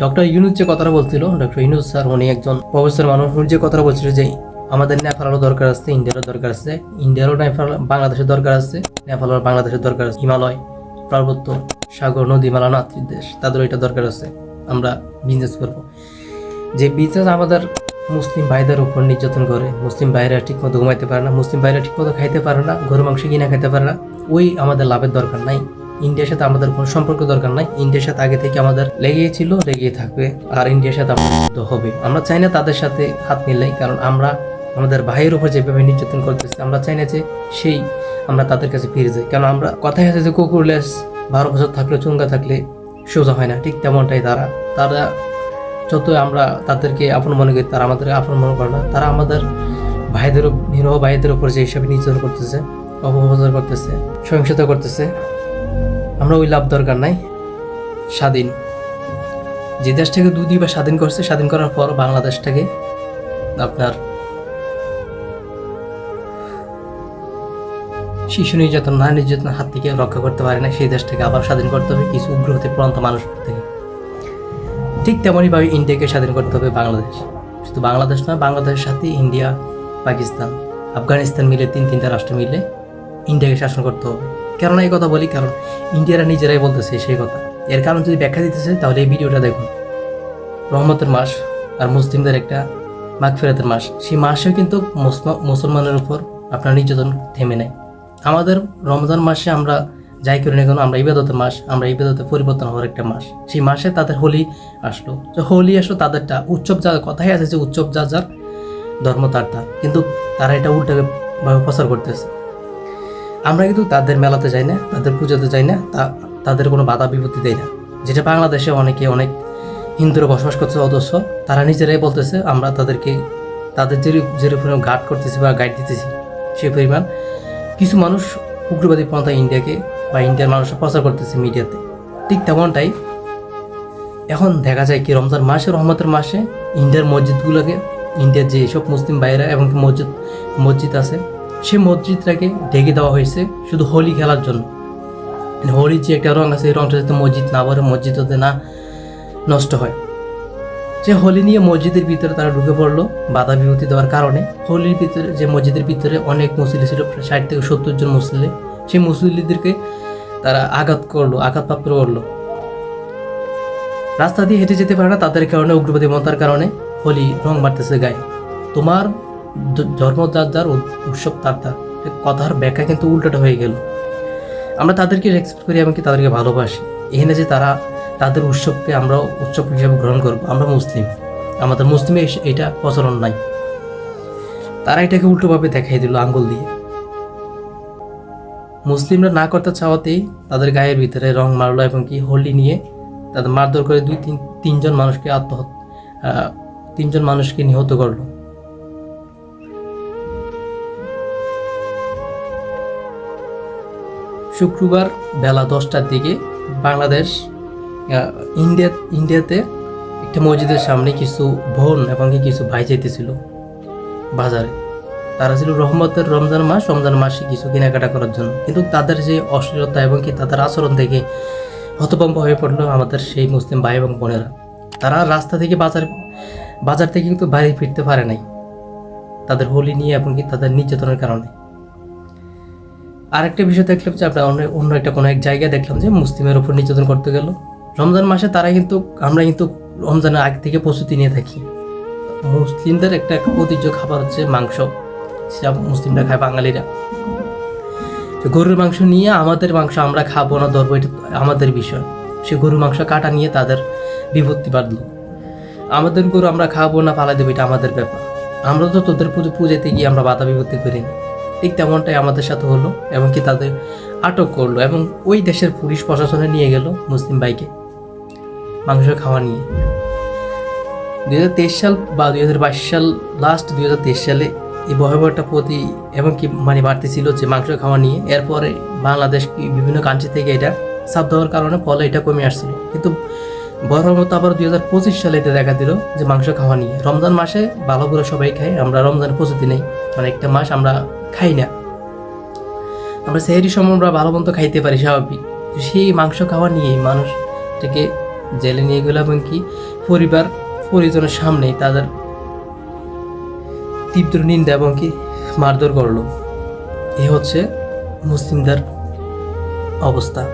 Doctor Yunus যে কথাটা বলছিল, ডক্টর ইউনুস স্যার, উনি একজন প্রফেসর মানুষ, উনি যে কথাটা বলছিল যে আমাদের নেপালেরও দরকার আছে, ইন্ডিয়ারও দরকার আছে, ইন্ডিয়ারও নেপাল, বাংলাদেশের দরকার আছে নেপালের বাংলাদেশের দরকার আছে, হিমালয়, পার্বত্য সাগর, নদী, মালা নাত্রিক দেশ, তাদের এটা দরকার আছে, আমরা বিজনেস করব। যে বিজনেস আমাদের মুসলিম ভাইদের উপর নির্যাতন করে, মুসলিম ভাইরা ঠিকমতো ঘুমাইতে পারে না, মুসলিম ভাইরা ঠিকমতো খাইতে পারে না, গরু, মাংস কিনা খাইতে পারে না, ওই আমাদের লাভের দরকার নাই। ইন্ডিয়ার সাথে আমাদের কোনো সম্পর্ক দরকার নাই। ইন্ডিয়ার সাথে আগে থেকে আমাদের লেগেই ছিল, লেগেই থাকবে। আর ইন্ডিয়ার সাথে আমাদের যুদ্ধ হবে। আমরা চাই না তাদের সাথে হাত মিলাই, কারণ আমরা আমাদের ভাইয়ের উপর যেভাবে নির্যাতন করতেছি, আমরা চাই না যে সেই আমরা তাদের কাছে ফিরে যাই। কারণ আমরা কথাই আছে যে কুকুরলেস বারো বছর থাকলে, চুঙ্গা থাকলে সোজা হয় না। ঠিক তেমনটাই তারা। তারা যত আমরা তাদেরকে আপন মনে করি, তারা আমাদের আপন মনে করে না। তারা আমাদের ভাইদের নিরহ ভাইদের উপর যে হিসাবে নির্যাতন করতেছে অপপ্রচার করতেছে, সহিংসতা করতেছে আমরা ওই লাভ দরকার নাই। স্বাধীন। যে দেশটাকে দুই বা স্বাধীন করছে, স্বাধীন করার পর বাংলাদেশটাকে আপনার শিশু নির্যাতন না নির্যাতন হাত থেকে রক্ষা করতে পারে না, সেই দেশটাকে আবার স্বাধীন করতে হবে, কিছু উগ্রহতে প্রান্ত মানুষ থেকে ঠিক তেমনইভাবে ইন্ডিয়াকে স্বাধীন করতে হবে বাংলাদেশ। শুধু বাংলাদেশ নয়, বাংলাদেশের সাথে ইন্ডিয়া, পাকিস্তান, আফগানিস্তান মিলে, তিন তিনটা রাষ্ট্র মিলে ইন্ডিয়াকে শাসন করতে হবে। কেন এই কথা বলি, কারণ ইন্ডিয়ারা নিজেরাই বলতেছে সেই কথা। এর কারণ যদি ব্যাখ্যা দিতেছে তাহলে এই ভিডিওটা দেখুন। রহমতের মাস আর মুসলিমদের একটা মাঘ ফেরাতের মাস। সেই মাসেও কিন্তু মুসলমানের উপর আপনার নির্যাতন থেমে নেয়। আমাদের রমজান মাসে আমরা যাই করি না কেন, আমরা ইবাদতের মাস, আমরা ইবাদতে পরিবর্তন হওয়ার একটা মাস। সেই মাসে তাদের হোলি আসলো। যে হোলি আসলো তাদেরটা উৎসব যা, কথাই আছে যে উৎসব যা যার ধর্ম তার তার। কিন্তু তারা এটা উল্টাকে ভাবে প্রচার করতেছে। আমরা কিন্তু তাদের মেলাতে যাই না, তাদের পুজোতে যাই না, তা তাদের কোনো বাধা বিপত্তি দেয় না। যেটা বাংলাদেশে অনেকে অনেক হিন্দুরা বসবাস করছে অদস্য তারা নিজেরাই বলতেছে, আমরা তাদেরকে, তাদের যে যে পরিমাণ গার্ড করতেছি বা গাইড দিতেছি সেই পরিমাণ। কিছু মানুষ উগ্রবাদী পন্থা ইন্ডিয়াকে বা ইন্ডিয়ার মানুষরা প্রচার করতেছে মিডিয়াতে। ঠিক তেমনটাই এখন দেখা যায় কি, রমজান মাসে, রহমতের মাসে ইন্ডিয়ার মসজিদগুলোকে, ইন্ডিয়ার যে সব মুসলিম বাইরা এবং মসজিদ মসজিদ আছে সেই মসজিদটাকে ঢেকে দেওয়া হয়েছে শুধু হোলি খেলার জন্য। হোলির যে একটা রং আছে, এই রংটা যাতে মসজিদ না ভরে মসজিদ যাতে না নষ্ট হয়। যে হোলি নিয়ে মসজিদের ভিতরে তারা ঢুকে পড়ল বাধা বিভূতি দেওয়ার কারণে। হোলির ভিতরে, যে মসজিদের ভিতরে অনেক মুসলি ছিল ষাট থেকে সত্তর জন মুসলি সেই মুসলিদেরকে তারা আঘাত করল আঘাতপ্রাপ্ত করল রাস্তা দিয়ে হেঁটে যেতে পারে না, তাদের কারণে, উগ্রবাদী মতার কারণে হোলি রং মারতেছে গায়ে। তোমার ধর্ম যার যার উৎসব তার তার। কথার ব্যাখ্যা কিন্তু উল্টোটা হয়ে গেল। আমরা তাদেরকে রেসপেক্ট করি এমনকি তাদেরকে ভালোবাসি। এখানে যে তারা তাদের উৎসবকে আমরা উৎসব হিসাবে গ্রহণ করব, আমরা মুসলিম। আমাদের মুসলিমে এটা প্রচলন নাই। তারা এটাকে উল্টোভাবে দেখাই দিল আঙ্গুল দিয়ে। মুসলিমরা না করতে চাওয়াতেই তাদের গায়ের ভিতরে রং মারলো এবং কি হোলি নিয়ে তাদের মারধর করে দুই তিন তিনজন মানুষকে আত্মহত্যা তিনজন মানুষকে নিহত করল। শুক্রবার বেলা দশটার দিকে বাংলাদেশ ইন্ডিয়া, ইন্ডিয়াতে একটা মসজিদের সামনে কিছু বোন এবং কিছু ভাই যেতেছিল বাজারে। তারা ছিল রহমতের রমজান মাস, রমজান মাসে কিছু কেনাকাটা করার জন্য। কিন্তু তাদের যে অশ্লীলতা এবং কি তাদের আচরণ দেখে হতভম্ব হয়ে পড়ল আমাদের সেই মুসলিম ভাই এবং বোনেরা। তারা রাস্তা থেকে বাজার বাজার থেকে কিন্তু বাড়ি ফিরতে পারে নাই। তাদের হোলি নিয়ে এবং কি তাদের নির্যাতনের কারণে। আরেকটা বিষয় দেখলাম যে আমরা অন্য অন্য একটা কোনো এক জায়গায় দেখলাম যে মুসলিমের ওপর নির্যাতন করতে গেল। রমজান মাসে তারা কিন্তু আমরা কিন্তু রমজানের আগ থেকে প্রস্তুতি নিয়ে থাকি। মুসলিমদের একটা ঐতিহ্য খাবার হচ্ছে মাংস। সেটা মুসলিমরা খায়, বাঙালিরা। গরুর মাংস নিয়ে আমাদের মাংস আমরা খাব না ধরবো, এটা আমাদের বিষয়। সে গরুর মাংস কাটা নিয়ে তাদের বিপত্তি বাঁধলো আমাদের গরু আমরা খাব না পালা দেবো, এটা আমাদের ব্যাপার। আমরা তো তোদের পুজো পুজোতে গিয়ে আমরা বাধা বিপত্তি করিনি। ঠিক তেমনটাই আমাদের সাথে হলো এবং কি তাদের আটক করল, এবং ওই দেশের পুলিশ প্রশাসনে নিয়ে গেল মুসলিম ভাইকে মাংস খাওয়া নিয়ে। দুই হাজার তেইশ সাল বা দুই হাজার বাইশ সাল লাস্ট দুই হাজার তেইশ সালে এই ভয়াবহটা প্রতি এবং কি মানে বাড়তি ছিল যে মাংস খাওয়া নিয়ে। এরপরে বাংলাদেশ বিভিন্ন কান্ট্রি থেকে এটা সাপ দেওয়ার কারণে ফলে এটা কমে আসছিল। কিন্তু বড় মতো আবার দুই হাজার পঁচিশ সালে এটা দেখা দিল যে মাংস খাওয়া নিয়ে। রমজান মাসে ভালো করে সবাই খায়, আমরা রমজানের প্রস্তুতি নেই। মানে একটা মাস আমরা খাই না। আমরা সেহেরি সময় আমরা ভালো মন্দ খাইতে পারি স্বাভাবিক। সেই মাংস খাওয়া নিয়ে মানুষ থেকে জেলে নিয়ে গেল এবং কি পরিবার, পরিজনের সামনে তাদের তীব্র নিন্দা এবং কি মারধর করল। এ হচ্ছে মুসলিমদের অবস্থা।